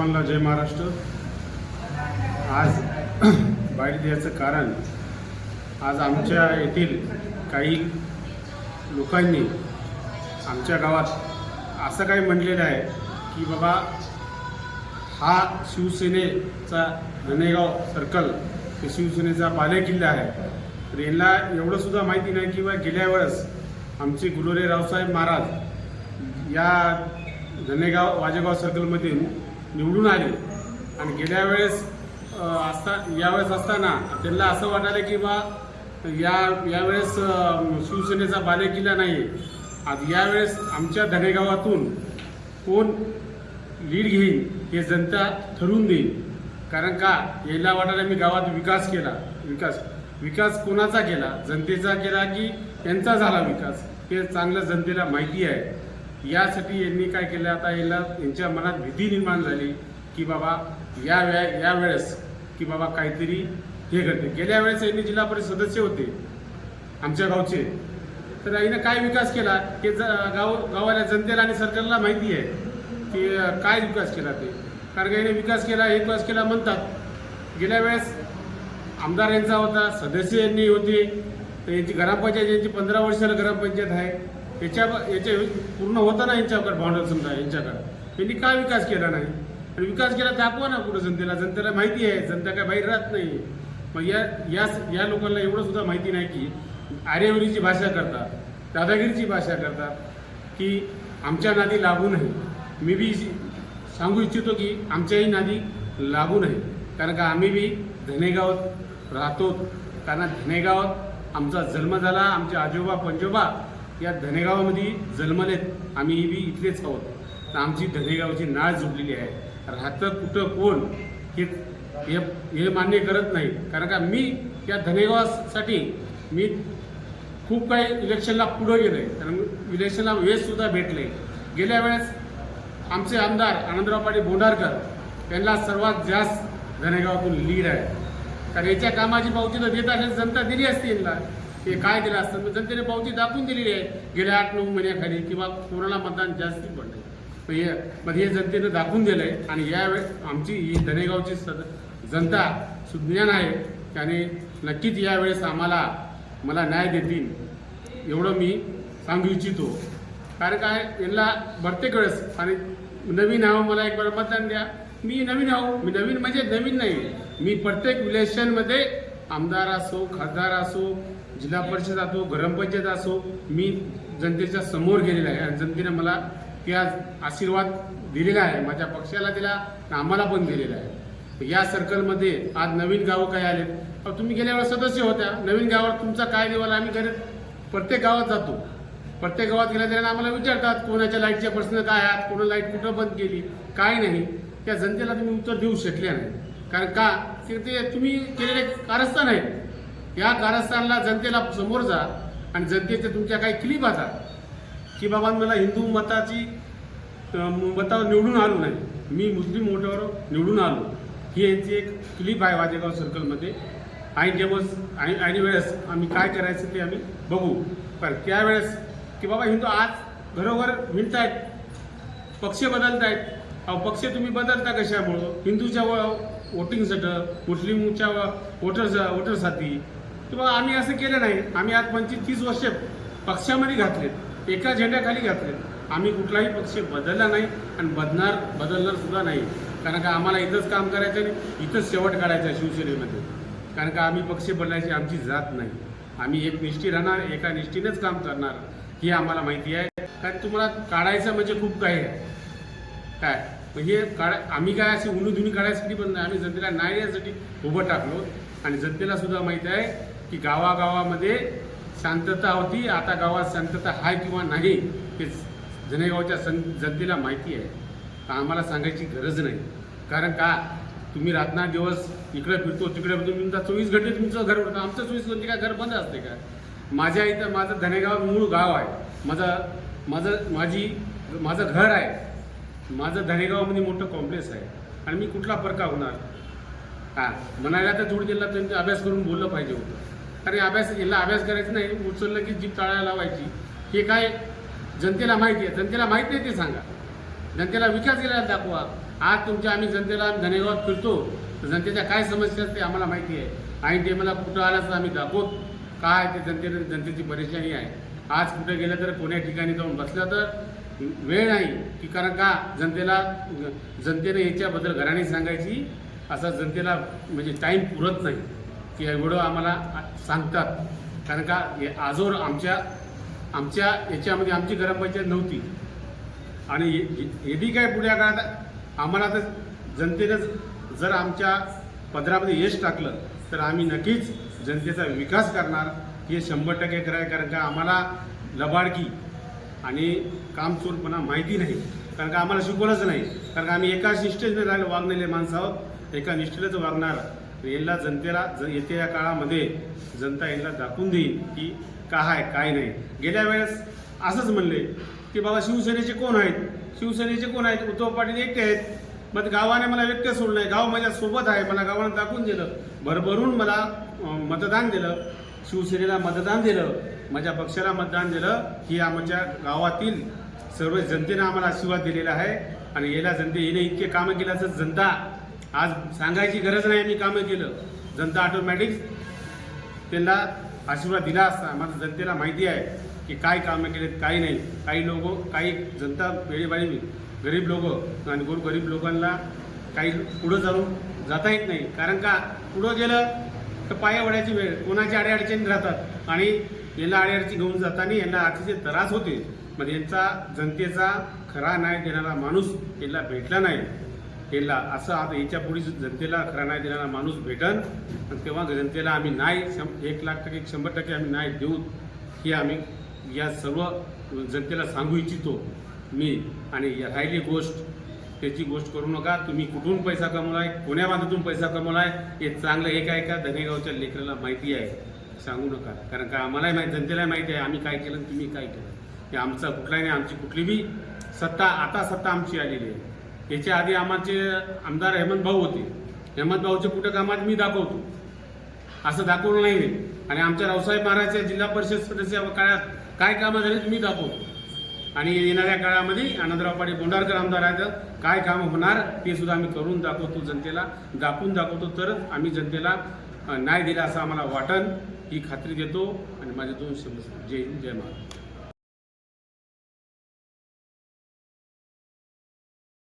सर्वांना जय महाराष्ट्र. आज बाहेर द्यायचं कारण आज आमच्या येथील काही लोकांनी आमच्या गावात असं काही म्हणलेलं आहे की बाबा हा शिवसेनेचा धनेगाव सर्कल हे शिवसेनेचा बालेकिल्ला आहे. तर यांना एवढं सुद्धा माहिती नाही किंवा गेल्या वेळेस आमचे गुलोरे रावसाहेब महाराज या धनेगाव वाजेगाव सर्कलमध्ये निवडून आले. आणि गेल्या वेळेस असता यावेळेस असताना त्यांना असं वाटायला की बा या यावेळेस शिवसेनेचा बालेकिल्ला नाही आज यावेळेस आमच्या धनेगावातून कोण लीड घेईन हे जनता ठरवून देईल. कारण का? यायला वाटायला मी गावात विकास केला. विकास विकास कोणाचा केला? जनतेचा केला की यांचा झाला विकास? हे चांगलं जनतेला माहिती आहे. यासाठी यांनी काय केलं? आता याला यांच्या मनात भीती निर्माण झाली की बाबा या वे यावेळेस की बाबा काहीतरी हे करते गेल्या वेळेस यांनी जिल्हा परिषद सदस्य होते आमच्या गावचे. तर आईनं काय विकास केला? हे ज गाव गावाला जनतेला आणि सरकारला माहिती आहे की काय विकास केला ते. कारण का याने विकास केला हे विकास केला म्हणतात. गेल्या वेळेस आमदार यांचा होता सदस्य यांनी होते. तर यांची ग्रामपंचायत यांची पंधरा वर्षाला ग्रामपंचायत आहे. याच्या याच्या पूर्ण होतं ना यांच्याकडे भांडवल समजा यांच्याकडे. त्यांनी का विकास केला नाही? आणि विकास केला दाखवा ना कुठं जनतेला. जनतेला माहिती आहे जनता काय बाहेर राहत नाही. मग या या या लोकांना एवढं सुद्धा माहिती नाही की आर्यवरीची भाषा करतात दादागिरीची भाषा करतात की आमच्या नादी लागू नये. मी बी सांगू इच्छितो की आमच्याही नादी लागू नये. कारण का आम्ही बी धनेगावात राहतो. कारण धनेगावात आमचा जन्म झाला आमचे आजोबा पंजोबा या धनेगावामध्ये जन्मलेत. आम्ही बी इथलेच आहोत. तर आमची धनेगावची नाळ जुडलेली आहे. राहतं कुठं कोण हे हे हे मान्य करत नाही. कारण का मी या धनेगावासाठी मी खूप काही इलेक्शनला पुढं गेले कारण इलेक्शनला वेळसुद्धा भेटले गेल्या वेळेस आमचे आमदार आनंदराव पाटील बोंडारकर यांना सर्वात जास्त धनेगावातून लीड आहे. कारण याच्या कामाची पावती तर देत असेल जनता दिली असती यांना. हे काय दिलं असतं? मग जनतेने पावती दाखवून दिलेली आहे. गेल्या आठ नऊ महिन्याखाली किंवा कोरोना मतदान जास्ती पडलं मग हे मग हे जनतेनं दाखवून दिलं आहे आणि यावेळेस आमची ही धनेगावची सद जनता सुज्ञान आहे. त्याने नक्कीच यावेळेस आम्हाला मला न्याय देतील एवढं मी सांगू इच्छितो. कारण काय? यांना प्रत्येक वेळेस आणि नवीन आहो मला एक वेळ मतदान द्या. मी नवीन आहो मी नवीन म्हणजे नवीन नाही. मी प्रत्येक विलेशनमध्ये आमदार असो खासदार असो जिल्हा परिषद असो ग्रामपंचायत असो मी जनतेच्या समोर गेलेला आहे. आणि जनतेने मला त्या आशीर्वाद दिलेला आहे. माझ्या पक्षाला दिला आम्हाला पण दिलेला आहे. या सर्कलमध्ये आज नवीन गावं काय आलेत? तुम्ही गेल्या वेळेस सदस्य होत्या. नवीन गावावर तुमचा काय देवाला आम्ही करत प्रत्येक गावात जातो. प्रत्येक गावात गेल्या आम्हाला विचारतात कोणाच्या लाईटचे प्रश्न काय आहेत? कोणा लाइट कुठं बंद केली? काय नाही. त्या जनतेला तुम्ही उत्तर देऊ शकले नाही. कारण का? ते ते तुम्ही केलेले कारस्थान आहे या कारस्थानला जनतेला समोर जा आणि जनतेच्या तुमच्या काही क्लिप आता की बाबा मला हिंदू मताची मतावर निवडून आलो नाही. मी मुस्लिम मोठ्यावर निवडून आलो. ही यांची एक क्लिप आहे वाजेगाव सर्कलमध्ये. ऐन जेव्हाच ऐन ऐन वेळेस आम्ही काय करायचं ते आम्ही बघू. पण त्यावेळेस की बाबा हिंदू आज घरोघर हिंडतायत पक्ष बदलतायत. अहो पक्ष तुम्ही बदलता कशामुळं? हिंदूच्या वोटिंगसाठी मुस्लिमच्या वोटर्स वोटरसाठी किंवा आम्ही असं केलं नाही. आम्ही आज पंचवीस तीस वर्ष पक्षामध्ये घातलेत एका झेंड्याखाली घातलेत आम्ही कुठलाही पक्ष बदलला नाही आणि बदलणार बदलणार सुद्धा नाही. कारण का आम्हाला इथंच काम करायचं आणि इथंच शेवट काढायचा आहे शिवसेनेमध्ये. कारण का आम्ही पक्ष बदलायची आमची जात नाही. आम्ही एक निष्ठी राहणार एका निष्ठीनेच काम करणार हे आम्हाला माहिती आहे. कारण तुम्हाला काढायचं म्हणजे खूप काही आहे. काय? मग हे आम्ही काय असे उणीधुणी काढायसाठी पण नाही आम्ही जनतेला न्याय यासाठी उभं टाकलो आणि जनतेला सुद्धा माहीत आहे की गावागावामध्ये शांतता होती आता गावात शांतता आहे किंवा नाही हे जनेगावच्या सं जनतेला माहिती आहे. तर आम्हाला सांगायची गरज नाही. कारण का तुम्ही रातना दिवस इकडे फिरतो तिकडे फिरतो तुमचा चोवीस घंटे तुमचं घर उडतं. आमचं चोवीस घंटे काय घर बंद असते का? माझ्या इथं माझं धनेगाव मूळ गाव आहे. माझं माझं माझी माझं घर आहे. माझं धनेगावामध्ये मोठं कॉम्प्लेक्स आहे. आणि मी कुठला फरका होणार? हां म्हणायला तर थोडी दिला त्यांनी अभ्यास करून बोललं पाहिजे होतं. कारण अभ्यास याला अभ्यास करायचा नाही उचललं की जीप टाळायला लावायची. हे काय जनतेला माहिती आहे? जनतेला माहिती आहे ते सांगा. जनतेला विकास केलेला दाखवा. आज तुमच्या आम्ही जनतेला धनेगावात फिरतो. जनतेच्या काय समस्या असते आम्हाला माहिती आहे. आणि ते मला कुठं आल्याचं तर आम्ही दाखवत काय ते जनतेने जनतेची परेशानी आहे. आज कुठे गेलं तर कोण्या ठिकाणी जाऊन बसलं तर वेळ नाही. की कारण का? जनतेला जनतेने याच्याबद्दल घराणी सांगायची. असा जनतेला म्हणजे टाईम पुरत नाही. की एवढं आम्हाला सांगतात. कारण का हे आजवर आमच्या आमच्या याच्यामध्ये आमची ग्रामपंचायत नव्हती. आणि हे- काय पुढ्या काळात आम्हाला तर जनतेनं जर आमच्या पदरामध्ये यश टाकलं तर आम्ही नक्कीच जनतेचा विकास करणार. हे शंभर टक्के कराय कारण का आम्हाला लबाडकी आणि कामचोरपणा माहिती नाही. कारण का आम्हाला शिकवलंच नाही. कारण का आम्ही एका निष्ठेने राहिलो वागलेले माणसं आहोत एका निष्ठेलाच वागणार. यांना जनतेला ज येत्या या काळामध्ये जनता यांना दाखवून देईल की काय आहे काय नाही. गेल्या वेळेस असंच म्हणले की बाबा शिवसेनेचे कोण आहेत? शिवसेनेचे कोण आहेत? उद्धव पाटील एकटे आहेत. मग गावाने मला व्यक्त सोडलं आहे गाव माझ्या सोबत आहे. मला गावाने दाखवून दिलं. भरभरून मला मतदान दिलं. शिवसेनेला मतदान दिलं. माझ्या पक्षाला मतदान दिलं. ही आमच्या गावातील सर्व जनतेनं आम्हाला आशीर्वाद दिलेला आहे. आणि याला जनते येणे इतके कामं केलं जनता आज सांगायची गरज नाही मी कामं केलं. जनता ऑटोमॅटिक त्यांना आशीर्वाद दिला असता. माझं जनतेला माहिती आहे की काय कामं केलेत काही नाही. काही लोक काही जनता वेळेबारी गरीब लोक आणि गोर गरीब लोकांना काही पुढं जाऊन जाता येत नाही. कारण का? पुढं गेलं तर पाया वड्याची वेळ. कोणाची अडीअडचणी राहतात? आणि यांना अडीअडची घेऊन जाताना यांना अतिशय त्रास होते म्हणजे मग यांचा जनतेचा खरा न्याय देणारा माणूस यांना भेटला नाही. केला. असं आता याच्यापुढे जनतेला खरा नाही देणारा माणूस भेटन. आणि तेव्हा जनतेला आम्ही नाही शं- एक लाख टक्के शंभर टक्के आम्ही नाही देऊ ही आम्ही या सर्व जनतेला सांगू इच्छितो मी. आणि या राहिली गोष्ट. त्याची गोष्ट करू नका. तुम्ही कुठून पैसा कमवलाय? कोण्या बांधातून पैसा कमवलाय? हे चांगलं एक आहे का? धनेगावच्या लेकराला माहिती आहे. सांगू नका. कारण का आम्हालाही माहिती जनतेलाही माहिती आहे आम्ही काय केलं तुम्ही काय केलं. हे आमचा कुठलाही नाही आमची कुठली बी सत्ता आता सत्ता आमची आलेली आहे. याच्या आधी आमचे आमदार हेमंत भाऊ होते हेमंत भाऊचे कुठं कामात मी दाखवतो. असं दाखवलं नाही आणि आमच्या रावसाहेब महाराजच्या जिल्हा परिषद सदस्य काळात काय कामं झाली मी दाखवतो. आणि येणाऱ्या काळामध्ये आनंदराव पाटील बोंडारकर आमदार आहेत काय कामं होणार ते सुद्धा आम्ही करून दाखवतो जनतेला. दाखवून दाखवतो तरच आम्ही जनतेला न्याय दिला असं आम्हाला वाटन ही खात्री देतो. आणि माझे दोन शब्द जय हिंद जय महाराज